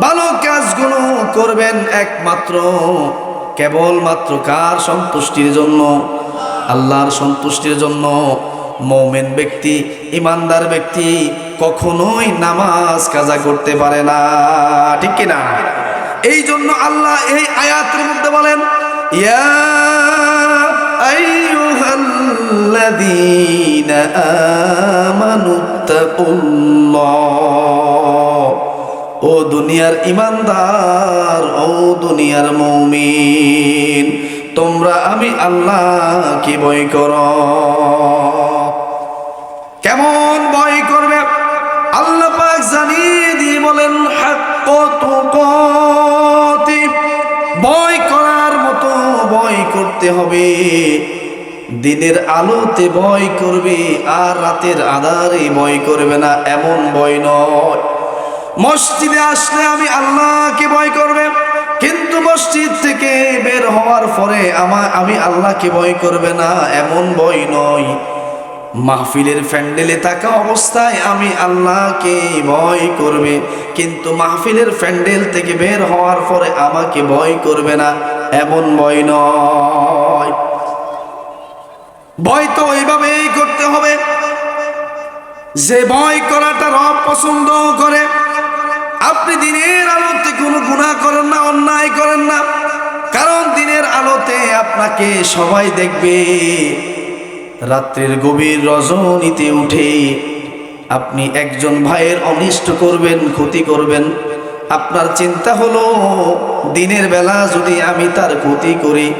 ভালো কাজগুলো করবেন একমাত্র, কেবলমাত্র কার সন্তুষ্টির জন্য? আল্লাহর সন্তুষ্টির জন্য। মৌমেন ব্যক্তি ইমানদার ব্যক্তি কখনোই নামাজ কাজা করতে পারে না। ঠিক কিনা? এই জন্য আল্লাহ এই আয়াতের মধ্যে বলেন, ইয়া আমানুত্তাকুল্লাহ ও দুনিয়ার ইমানদার, ও দুনিয়ার মৌমিন, তোমরা আমি আল্লাহকে ভয় কর। কেমন ভয় করবে? আল্লাহ পাক জানিয়ে দিয়ে বলেন ভয় করার মতো ভয় করতে হবে। দিনের আলোতে ভয় করবে আর রাতের আধারে ভয় করবে না, এমন ভয় নয়। মসজিদে আসলে আমি আল্লাহকে ভয় করবে। কিন্তু মসজিদ থেকে বের হওয়ার পরে আমার আমি আল্লাহকে ভয় করবে না, এমন ভয় নয়। মাহফিলের প্যান্ডেলে থাকা অবস্থায় আমি আল্লাহকে ভয় করবে। কিন্তু মাহফিলের প্যান্ডেল থেকে বের হওয়ার পরে আমাকে ভয় করবে না, এমন ভয় নয়। ভয় তো ওইভাবেই করতে হবে। যে ভয় করাটা রব পছন্দ করে আপনি দিনের আলোতে কোনো গুণা করেন না, অন্যায় করেন না। কারণ দিনের আলোতে আপনাকে সবাই দেখবে। রাত্রের গভীর রজনীতে উঠে আপনি একজন ভাইয়ের অনিষ্ট করবেন, ক্ষতি করবেন। আপনার চিন্তা হলো, দিনের বেলা যদি আমি তার ক্ষতি করি,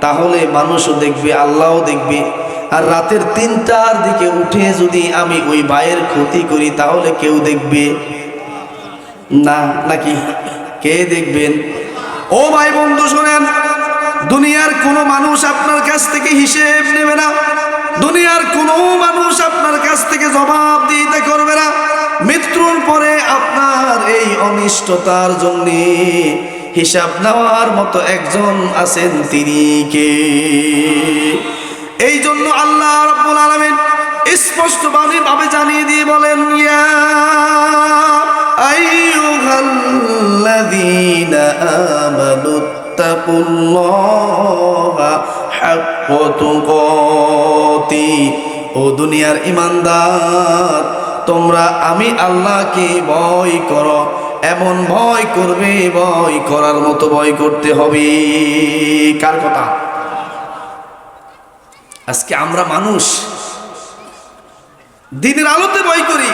তাহলে মানুষও দেখবে, আল্লাহও দেখবে। আর রাতের তিনটার দিকে উঠে যদি আমি ওই ভাইয়ের ক্ষতি করি, তাহলে কেউ দেখবে। না, নাকি? কে দেখবেন? ও ভাই বন্ধু, শোনেন, দুনিয়ার কোনো মানুষ আপনার কাছ থেকে হিসেব নেবে না। দুনিয়ার কোনো মানুষ আপনার কাছ থেকে জবাব দিতে করবে না। মৃত্যুর পরে আপনার এই অনিষ্টতার জন্য হিসাব নেওয়ার মতো একজন আছেন তিনি কে? এই জন্য আল্লাহ রব্বুল আলামিন স্পষ্ট ভাবে জানিয়ে দিয়ে বলেন, ইয়া আইয়ুহাল্লাযীনা আমানু তাকুল্লাহা হাক্কা তুকাতি ও দুনিয়ার ইমানদার, তোমরা আমি আল্লাহকে ভয় করো, এমন ভয় করবে, ভয় করার মতো ভয় করতে হবে। কার কথা? আজকে আমরা মানুষ, দিনের আলোতে ভয় করি,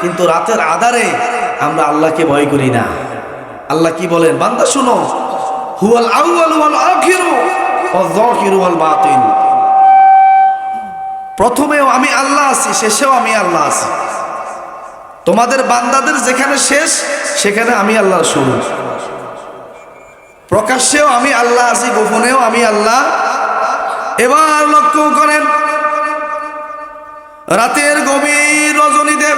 কিন্তু রাতের আধারে আমরা আল্লাহকে ভয় করি না। আল্লাহ কি বলেন? বান্দা, শুনো। হুয়াল আউয়াল ওয়াল আখিরু ওয়াল যাকিরু ওয়াল বাতিন। প্রথমেও আমি আল্লাহ আছি, শেষেও আমি আল্লাহ আছি। তোমাদের বান্দাদের যেখানে শেষ, সেখানে আমি আল্লাহর শুরু। প্রকাশ্যেও আমি আল্লাহ আছি, গোপনেও আমি আল্লাহ। এবার লক্ষ্য করেন, রাতের গভীর রজনীতে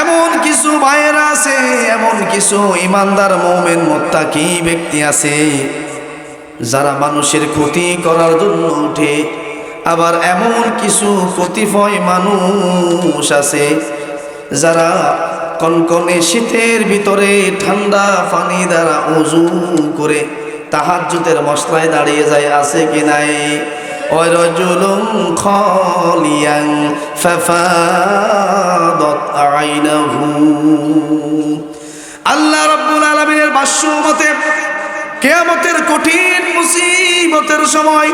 এমন কিছু ভাইয়েরা আছে, এমন কিছু ইমানদার মোমেন মোত্তাকি ব্যক্তি আছে, যারা মানুষের ক্ষতি করার জন্য উঠে। আবার এমন কিছু কতিপয় মানুষ আছে, যারা কনকনে শীতের ভিতরে ঠান্ডা পানি দ্বারা উজু করে তাহাজ্জুদের মশলায় দাঁড়িয়ে যায়, আছে কি নাই? ورجل خاليا ففاضت عينه আল্লাহ রব্বুল আলমিনের বাস্য মতে কেয়ামতের কঠিন মুসিবতের সময়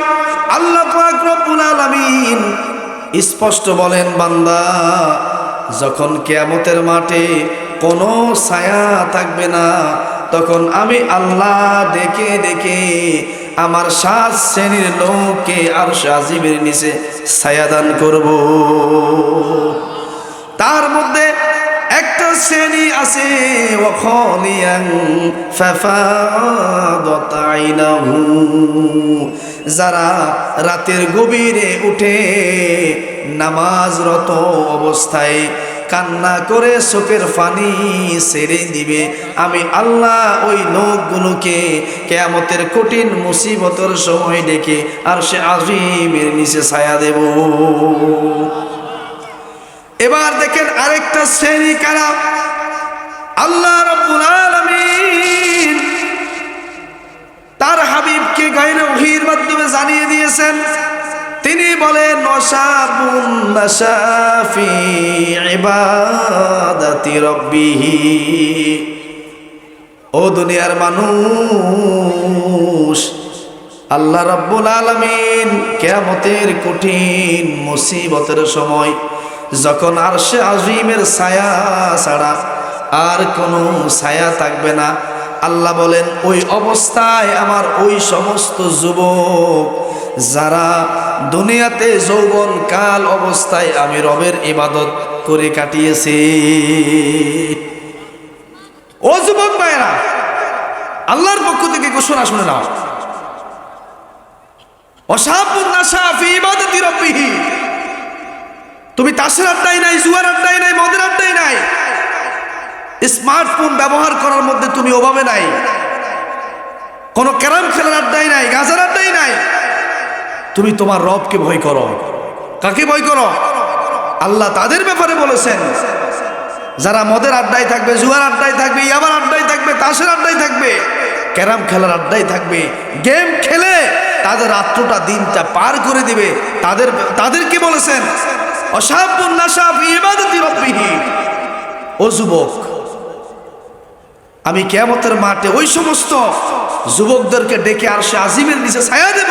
আল্লাহ পাক রব্বুল আলামিন স্পষ্ট বলেন বান্দা যখন কেয়ামতের মাঠে কোনো ছায়া থাকবে না তখন আমি আল্লাহ ডেকে ডেকে আমার সাত শ্রেণির লোককে আর সাজিবের নিচে ছায়াদান করব। তার মধ্যে একটা শ্রেণি আছে যারা রাতের গভীরে উঠে নামাজরত অবস্থায় কান্না করে চোখের পানি ছেড়ে দিবে। আমি আল্লাহ ওই নৌকগুলোকে কেয়ামতের কঠিন মুসিবতর সময় ডেকে আর সে আজিমের নিচে ছায়া দেব। এবার দেখেন আরেকটা শ্রেণি কারা? আল্লাহ রব্বুল আলামিন তার হাবিবকে গায়রে ওহির মাধ্যমে জানিয়ে দিয়েছেন বলে ও দুনিয়ার মানুষ, আল্লাহ রব্বুল আলমিন কেমতের কঠিন মুসিবতের সময় যখন আরশে আজিমের ছায়া ছাড়া আর কোনো ছায়া থাকবে না আল্লাহ বলেন, ওই অবস্থায় আমার ওই সমস্ত যুবক, যারা দুনিয়াতে যৌবন কাল অবস্থায় আমি রবের ইবাদত করে কাটিয়েছে। ও যুবক ভাইরা আল্লাহর পক্ষ থেকে ঘোষণা শুনে নাও। তুমি তাসের আড্ডাই নাই, জুয়ার আড্ডাই নাই, মদের আড্ডাই নাই। স্মার্টফোন ব্যবহার করার মধ্যে তুমি অভাবে নাই। কোনো ক্যারাম খেলার আড্ডাই নাই, গাজার আড্ডাই নাই। তুমি তোমার রবকে ভয় করো। কাকে ভয় করো? আল্লাহ তাদের ব্যাপারে বলেছেন, যারা মদের আড্ডায় থাকবে, জুয়ার আড্ডায় থাকবে, ইয়াবার আড্ডায় থাকবে, তাসের আড্ডায় থাকবে, ক্যারাম খেলার আড্ডায় থাকবে, গেম খেলে তাদের রাত্রটা, দিনটা পার করে দিবে। তাদের, তাদেরকে বলেছেন ও যুবক আমি কেমতের মাঠে ওই সমস্ত যুবকদেরকে ডেকে আর সে আজিমের নিচে ছায়া দেব।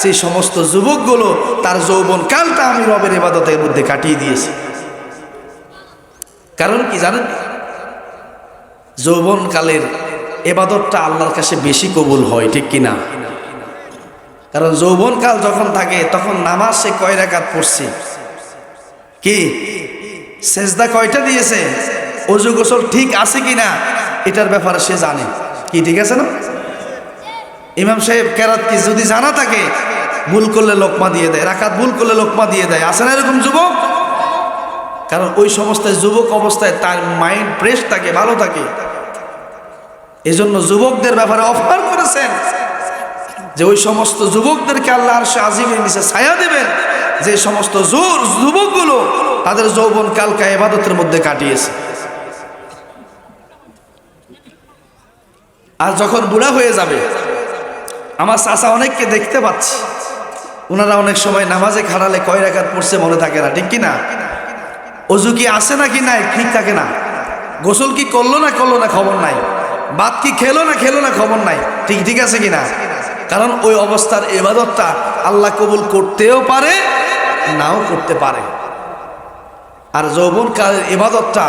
সেই সমস্ত যুবকগুলো তার যৌবন কালটা আমি রবের ইবাদতের মধ্যে কাটিয়ে দিয়েছি। কারণ কি জানেন? যৌবনকালের এবাদতটা আল্লাহর কাছে বেশি কবুল হয়, ঠিক কিনা কারণ যৌবনকাল যখন থাকে, তখন নামাজ সে কয় রাকাত পড়ছে? কি? সেজদা কয়টা দিয়েছে? অজু গোসল ঠিক আছে কিনা? এটার ব্যাপারে সে জানে। কি, ঠিক আছে না? ইমাম সাহেব, কেরাত কি যদি জানা থাকে, ভুল করলে লোকমা দিয়ে দেয়, রাকাত ভুল করলে লোকমা দিয়ে দেয়। আছে না এরকম যুবক? কারণ ওই সমস্ত যুবক অবস্থায় তার মাইন্ড ফ্রেশ থাকে, ভালো থাকে। এজন্য যুবকদের ব্যাপারে অফার করেছেন যে ওই সমস্ত যুবকদেরকে আল্লাহ আর আজিমের নিচে ছায়া দেবেন, যে সমস্ত যুবকগুলো তাদের যৌবন কালকা এবাদতের মধ্যে কাটিয়েছে। আর যখন বুড়া হয়ে যাবে, আমার চাষা অনেককে দেখতে পাচ্ছি। ওনারা অনেক সময় নামাজে খাড়ালে কয় রাখাত পড়ছে মনে থাকে না, ঠিক কিনা? অজু কি আসে নাকি নাই, ঠিক থাকে না। গোসল কি করল না করল না খবর নাই। বাদ কি খেলো না খেলো না খবর নাই, ঠিক ঠিক আছে কিনা? কারণ ওই অবস্থার এবাদতটা আল্লাহ কবুল করতেও পারে, নাও করতে পারে। আর যৌবন কালের এবাদতটা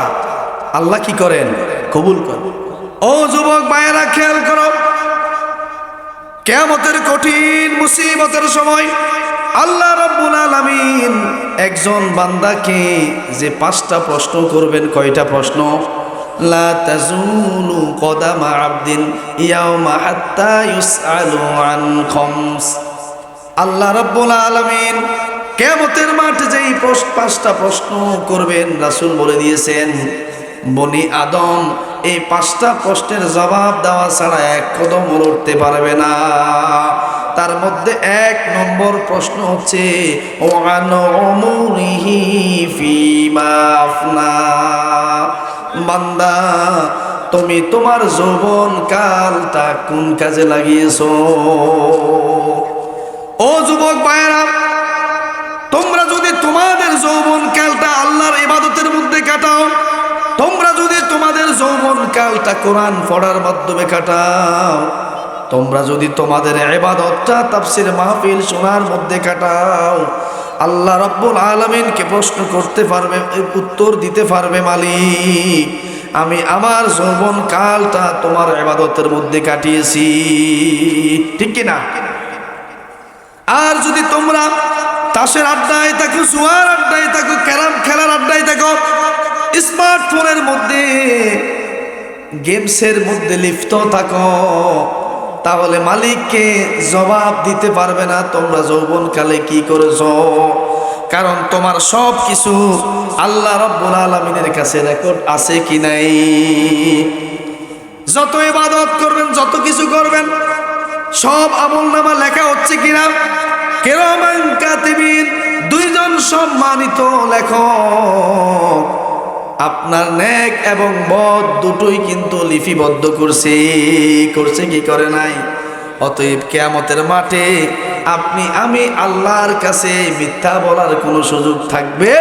আল্লাহ কি করেন? কবুল করেন। ও যুবক মায়েরা, খেয়াল করো। কেমতের কঠিন মুসিবতের সময় আল্লাহ রাব্বুল আলামিন একজন বান্দাকে যে পাঁচটা প্রশ্ন করবেন, কয়টা প্রশ্ন? লা তাজুলু কদামা আবদিন ইয়াউমা হাত্তা ইউসআলু আন খামস। আল্লাহ রাব্বুল আলামিন কেমতের মাঠে যেই পাঁচটা প্রশ্ন করবেন, রাসূল বলে দিয়েছেন, বনি আদম এই পাঁচটা প্রশ্নের জবাব দেওয়া ছাড়া এক কদম উঠতে পারবে না। তার মধ্যে এক নম্বর প্রশ্ন হচ্ছে বান্দা, তুমি তোমার যৌবন কালটা কোন কাজে লাগিয়েছ? ও যুবক ভাইয়েরা, তোমরা যদি তোমাদের যৌবন কালটা আল্লাহর ইবাদতের মধ্যে কাটাও তোমরা যদি তোমাদের যৌবন কালটা কোরআন পড়ার মাধ্যমে কাটাও, তোমরা যদি তোমাদের এবাদতটা তাফসির মাহফিল শোনার মধ্যে কাটাও, আল্লাহ রব্বুল আলমিনকে প্রশ্ন করতে পারবে, উত্তর দিতে পারবে মালিক, আমি আমার যৌবন কালটা তোমার এবাদতের মধ্যে কাটিয়েছি। ঠিক কিনা? আর যদি তোমরা তাসের আড্ডায় থাকো, জুয়ার আড্ডায় থাকো, ক্যারাম খেলার গেমসের মধ্যে লিপ্ত থাকো। তাহলে মালিককে জবাব দিতে পারবে না, তোমরা যৌবনকালে কি করেছ? কারণ তোমার সব কিছু আল্লাহ রব্বুল আলমিনের কাছে রেকর্ড আছে কি নাই? যত ইবাদত করবেন, যত কিছু করবেন, সব আমল নামা লেখা হচ্ছে কিনা? কেরমান কাতিবিন, দুইজন সম্মানিত লেখক। আপনার নেক এবং বদ দুটোই কিন্তু লিপিবদ্ধ করছে। করছে কি করে নাই? অতএব কেয়ামতের মাঠে আপনি, আমি আল্লাহর কাছে মিথ্যা বলার কোনো সুযোগ থাকবে?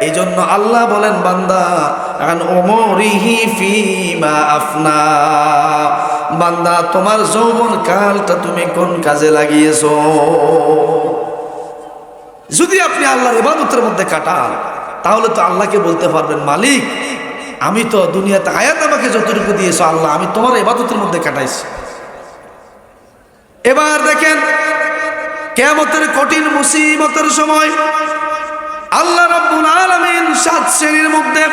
এই জন্য আল্লাহ বলেন, বান্দা ফিমা আফনা। বান্দা, তোমার যৌবন কালটা তুমি কোন কাজে লাগিয়েছ? যদি আপনি আল্লাহর ইবাদতের মধ্যে কাটান তাহলে তো আল্লাহকে বলতে পারবেন, মালিক, আমি তো দুনিয়াতে আয়াত আমাকে যতটুকু দিয়েছ, আল্লাহ, আমি তোমার ইবাদতের মধ্যে কাটাইছি। এবার দেখেন কেমতের কঠিন মুসিবতের সময় আল্লাহ রাব্বুল আলামিন সাত শ্রেণির মধ্যে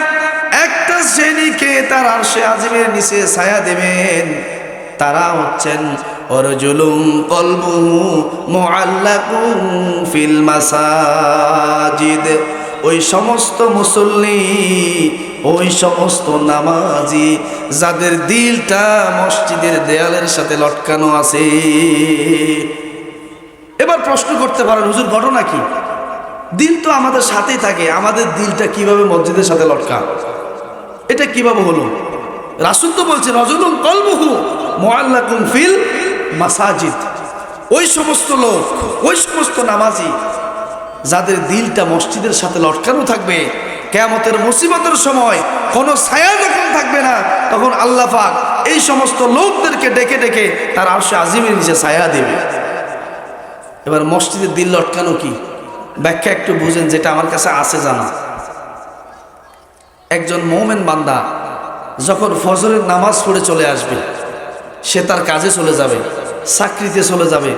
একটা শ্রেণীকে তার আরশে আজিমের নিচে ছায়া দেবেন। তারা হচ্ছেন, অরজুলুম কলবু মুআল্লাকুম ফিল মাসাজিদ। ওই সমস্ত মুসল্লি, ওই সমস্ত নামাজি যাদের দিলটা মসজিদের দেয়ালের সাথে লটকানো আছে। এবার প্রশ্ন করতে পারেন, হুজুর, ঘটনা কি? দিল তো আমাদের সাথেই থাকে, আমাদের দিলটা কীভাবে মসজিদের সাথে লটকা? এটা কীভাবে হলো? রাসুল তো বলছে রজলুম কলবহু মোয়াল্লাকুম ফিল মাসাজিদ। ওই সমস্ত লোক, ওই সমস্ত নামাজি যাদের দিলটা মসজিদের সাথে লটকানো থাকবে, কেয়ামতের মুসিবতের সময় কোনো ছায়া যখন থাকবে না, তখন আল্লাহ পাক এই সমস্ত লোকদেরকে ডেকে ডেকে তার আরশে আজিমের নিচে ছায়া দেবে। এবার মসজিদের দিল লটকানো কি? ব্যাখ্যা একটু বুঝেন যেটা আমার কাছে আছে জানা। একজন মৌমেন বান্দা যখন ফজরের নামাজ পড়ে চলে আসবে, সে তার কাজে চলে যাবে, চাকরিতে চলে যাবে,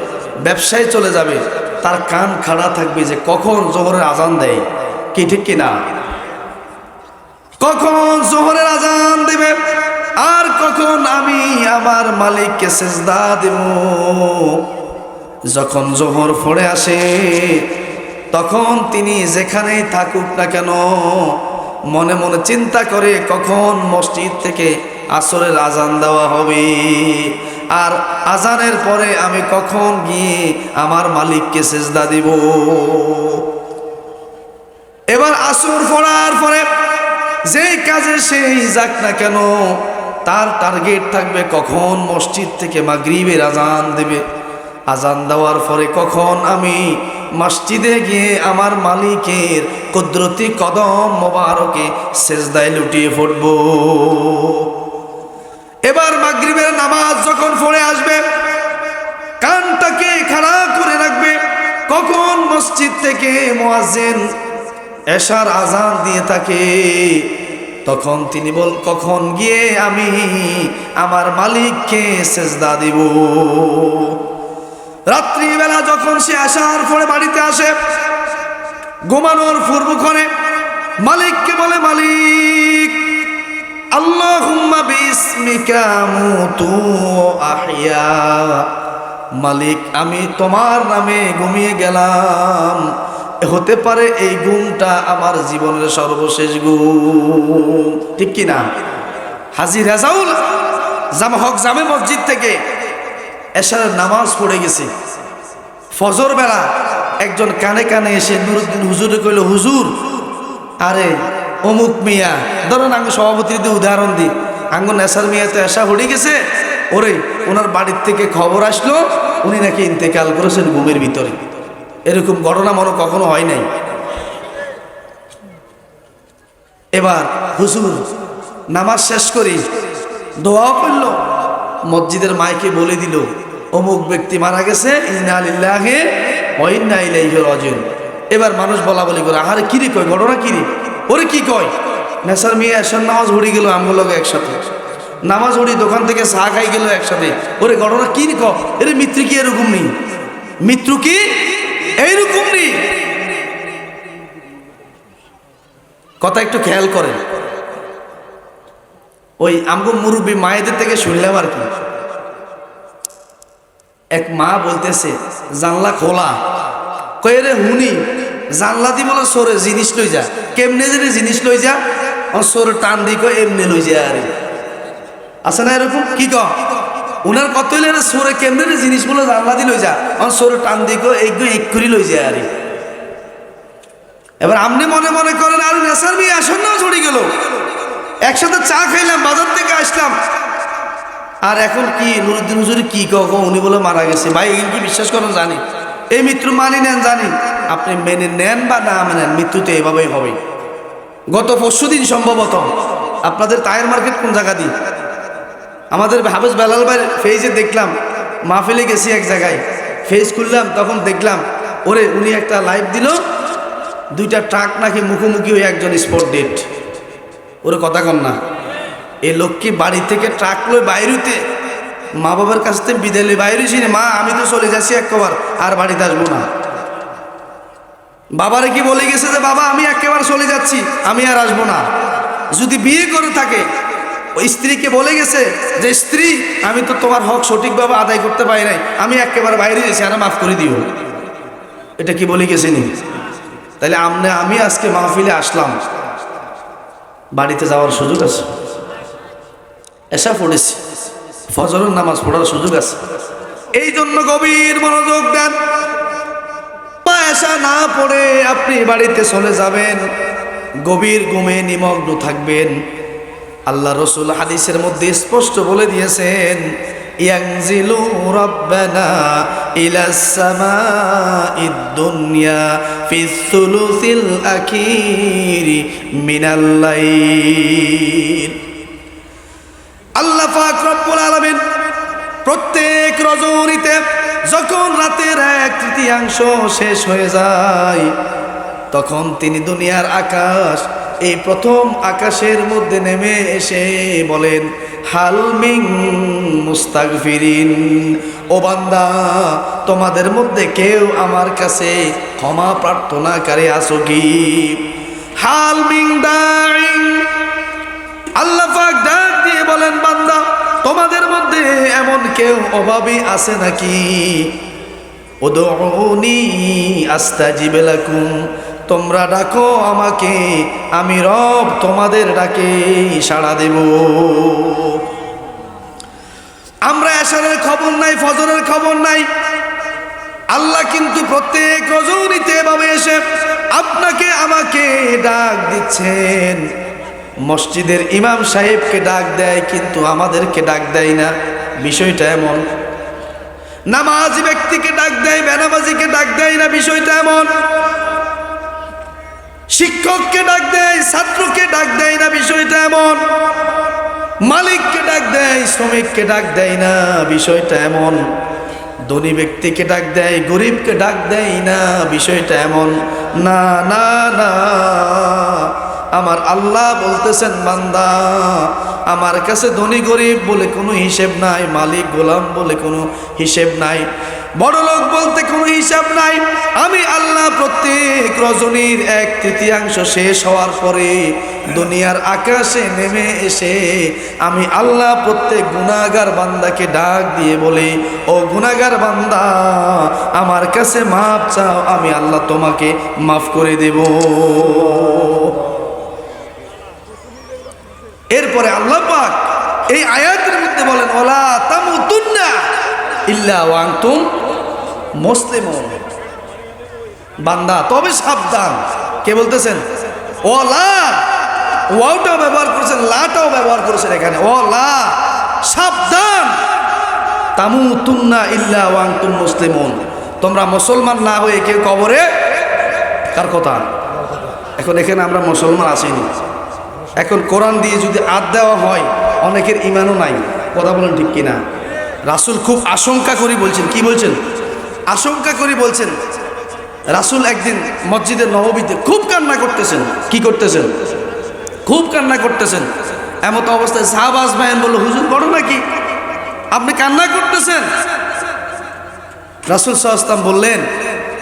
ব্যবসায় চলে যাবে তার কান খাড়া থাকবে যে কখন জোহরের আজান দেয়? কি ঠিক কিনা কখন জোহরের আজান দেবে? আর কখন আমি আমার মালিককে সেজদা দেব? যখন জোহর পড়ে আসে, তখন তিনি যেখানেই থাকুক না কেন, মনে মনে চিন্তা করে কখন মসজিদ থেকে আসরের আজান দেওয়া হবে। আর আজানের পরে আমি কখন গিয়ে আমার মালিককে সেজদা দিব? এবার আসর পড়ার পরে যেই কাজে সেই যাক না কেন, তার টার্গেট থাকবে কখন মসজিদ থেকে মাগরিবের আজান দেবে। আজান দেওয়ার পরে কখন আমি মসজিদে গিয়ে আমার মালিকের কুদরতি কদম মোবারকে সেজদায় লুটিয়ে পড়ব? এবার মাগরিবের নামাজ যখন পড়ে আসবে, কানটাকে খাড়া করে রাখবে, কখন মসজিদ থেকে মোয়াজেন এশার আজান দিয়ে থাকে, তখন তিনি বল, কখন গিয়ে আমি আমার মালিককে সেজদা দিব? রাত্রিবেলা যখন সে আসার পরে বাড়িতে আসে, ঘুমানোর পূর্বক্ষণে মালিককে বলে, মালিক মালিক, আমি তোমার নামে ঘুমিয়ে গেলাম। হতে পারে এই ঘুমটা আমার জীবনের সর্বশেষ ঘুম। ঠিক কি না? হাজি রেজাউল জামা হক জামে মসজিদ থেকে এশারের নামাজ পড়ে গেছে। ফজর বেলা একজন কানে কানে এসে নুরুদ্দিন হুজুরে কইল, হুজুর, আরে অমুক মিয়া, ধরেন আমি সভাপতির উদাহরণ দিই আঙ্গ নেশার মিয়া তো এসা হয়ে গেছে। ওরে, ওনার বাড়ির থেকে খবর আসলো, উনি নাকি ইন্তেকাল করেছেন ঘুমের ভিতরে। এরকম ঘটনা মনে কখনো হয় নাই। এবার হুজুর নামাজ শেষ করি দোয়াও করল। মসজিদের মাইকে বলে দিল, অমুক ব্যক্তি মারা গেছে এবার মানুষ বলা বলি করে, আহারে কিরে কয়? ঘটনা কিরে ওরে, কি কয়? নেশার মেয়ে এসার নামাজ হড়ি গেল আমগুলো একসাথে। নামাজ হড়ি দোকান থেকে চা খাই গেল একসাথে। ওরে ঘটনা কি ক এরে মিত্র কি এরকম নেই? মিত্র কি এইরকম নেই? কথা একটু খেয়াল করেন। ওই আমগো মুরব্বী মায়েদের থেকে শুনলাম আর কি। এক মা বলতেছে, জানলা খোলা। কয়ে রে হুনি, জানলা দি বলে সরে, জিনিস লই যা। কেমনে জানি জিনিস লই যা ও সরে টান দি কয়, এমনি লই যায় আরে আছে না এরকম? কি ক উনার কত হইলে রে সরে কেমনে জিনিসগুলো জানলা দি লই যা। ও সরে টান দি কয় একদম এক করি লই যা আরে এবার আপনি মনে মনে করেন, আর নেশার মেয়ে আসন না ছড়ি গেল। একসাথে চা খাইলাম, বাজার থেকে আসলাম। আর এখন কি, নুরুদ্দিন হুজুর কি কখন উনি বলে মারা গেছে। ভাই, এগুলো কি বিশ্বাস করেন, জানি। এই মৃত্যু মানি নেন, জানি। আপনি মেনে নেন বা না মেনেন মৃত্যু তো এভাবেই হবে। গত পরশু দিন সম্ভবত আপনাদের টায়ার মার্কেট কোন জায়গা দিই আমাদের হাফেজ বেলাল ভাই ফেজে দেখলাম, মাহফিলে গেছি এক জায়গায়। ফেজ খুললাম, তখন দেখলাম, ওরে, উনি একটা লাইভ দিল, দুইটা ট্রাক নাকি মুখোমুখি হয়ে একজন স্পট ডেট ওরে, কথা কন না। এ লোককে বাড়ি থেকে ট্রাক লই বাইরেতে মা বাবার কাছ থেকে বিদায় লই বাইরে মা, আমি তো চলে যাচ্ছি একবার, আর বাড়িতে আসব না। বাবারে কি বলে গেছে যে, বাবা, আমি একেবারে চলে যাচ্ছি, আমি আর আসব না। যদি বিয়ে করে থাকে, ওই স্ত্রীকে বলে গেছে যে, স্ত্রী, আমি তো তোমার হক সঠিকভাবে আদায় করতে পারি নাই, আমি একেবারে বাইরে গেছি আর মাফ করে দিও। এটা কি বলে গেছে নি? তাহলে আমনে আমি আজকে মাহফিলে আসলাম। বাড়িতে যাওয়ার সুযোগ আছে। এসা পড়েছি। ফজরের নামাজ পড়ার সুযোগ আছে। এই জন্য গভীর মনোযোগ দেন। এসা না পড়ে আপনি বাড়িতে চলে যাবেন। গভীর ঘুমে নিমগ্ন থাকবেন। আল্লাহ রসুল হাদিসের মধ্যে স্পষ্ট বলে দিয়েছেন প্রত্যেক রজনীতে যখন রাতের এক তৃতীয়াংশ শেষ হয়ে যায়, তখন তিনি দুনিয়ার আকাশ, এই প্রথম আকাশের মধ্যে নেমে এসে বলেন হালমিং মুস্তাগফিরিন, ও বান্দা, তোমাদের মধ্যে কেউ আমার কাছে ক্ষমা প্রার্থনাকারী আসো কি? হালমিং দাইন আল্লাহ ডাক দিয়ে বলেন, বান্দা তোমাদের মধ্যে এমন কেউ অভাবী আছে নাকি? উদউনি আস্তাজিব লাকুম, তোমরা ডাকো আমাকে, আমি রব তোমাদের ডাকে সাড়া দেব। আমরা এশারের খবর নাই, ফজরের খবর নাই। আল্লাহ কিন্তু প্রত্যেক রজনীতে এভাবে এসে আপনাকে আমাকে ডাক দিচ্ছেন। মসজিদের ইমাম সাহেবকে ডাক দেয়, কিন্তু আমাদেরকে ডাক দেয় না। বিষয়টা এমন। নামাজি ব্যক্তিকে ডাক দেয়, বেনামাজিকে ডাক দেয় না, বিষয়টা এমন। শিক্ষককে ডাক দেয়, ছাত্রকে ডাক দেয় না, বিষয়টা এমন। মালিককে ডাক দেয়, শ্রমিককে ডাক দেয় না, বিষয়টা এমন। ধনী ব্যক্তিকে ডাক দেয়, গরিবকে ডাক দেয় না, বিষয়টা এমন। না না না। আমার আল্লাহ বলতেছেন, বান্দা, আমার কাছে ধনী গরিব বলে কোনো হিসেব নাই, মালিক গোলাম বলে কোনো হিসেব নাই বড় লোক বলতে কোনো হিসাব নাই। আমি আল্লাহ প্রত্যেক রজনীর এক তৃতীয়াংশ শেষ হওয়ার পরে দুনিয়ার আকাশে নেমে এসে আমি আল্লাহ প্রত্যেক গুণাগার বান্দাকে ডাক দিয়ে বলি, ও গুণাগার বান্দা, আমার কাছে মাপ চাও, আমি আল্লাহ তোমাকে মাফ করে দেব। এরপরে আল্লাহ পাক এই আয়াতের মধ্যে বলেন, ওলা তামুতুন্না ইল্লা ওয়াংতুম মুসলিমুন। বান্দা, তবে সাবধান। কে বলতেছেন? ওলা ওয়াওটাও ব্যবহার করেছেন, লাটাও ব্যবহার করেছেন এখানে। ওলা সাবধান। তামুতুন্না ইল্লা ওয়াংতুম মুসলিমুন। তোমরা মুসলমান না হয়ে কেউ কবরে, কার কথা? এখন এখানে আমরা মুসলমান আসিনি। এখন কোরআন দিয়ে যদি আদ দেওয়া হয়, অনেকের ইমানও নাই। কথা বলেন ঠিক কিনা? রাসুল খুব আশঙ্কা করি বলছেন। কি বলছেন? আশঙ্কা করি বলছেন, রাসুল একদিন মসজিদের নববীতে খুব কান্না করতেছেন। কি করতেছেন? খুব কান্না করতেছেন। এমত অবস্থায় সাহাবাজ ভাইন বলল, হুজুর বড় নাকি? আপনি কান্না করতেছেন? রাসুল সাহস্তাম বললেন,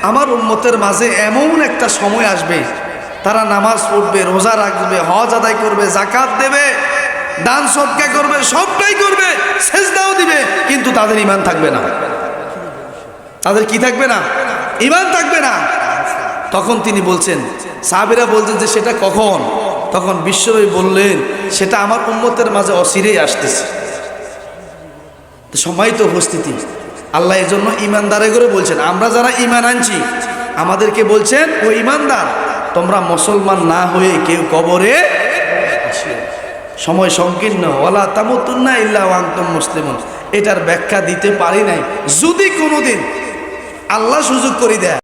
আমার উন্মতের মাঝে এমন একটা সময় আসবে তারা নামাজ পড়বে, রোজা রাখবে, হজ আদায় করবে জাকাত দেবে, দান সৎকা করবে, সবটাই করবে, সেজদাও দিবে, কিন্তু তাদের ইমান থাকবে না। তাদের কি থাকবে না? ইমান থাকবে না। তখন তিনি বলছেন, সাহাবিরা বলছেন যে সেটা কখন? তখন বিশ্বনবী বললেন, সেটা আমার উন্মতের মাঝে অচিরেই আসতেছে। তো সম্মানিত উপস্থিতি, আল্লাহ এই জন্য ইমানদারে করে বলছেন, আমরা যারা ইমান আনছি, আমাদেরকে বলছেন, ও ইমানদার তোমরা মুসলমান না হয়ে কেউ কবরে সময় সংকীর্ণ। ওলা তামতুন্না ইল্লা ওয়াংতম মুসলিমন। এটার ব্যাখ্যা দিতে পারি নাই। যদি কোনোদিন আল্লাহ সুযোগ করে দেয়।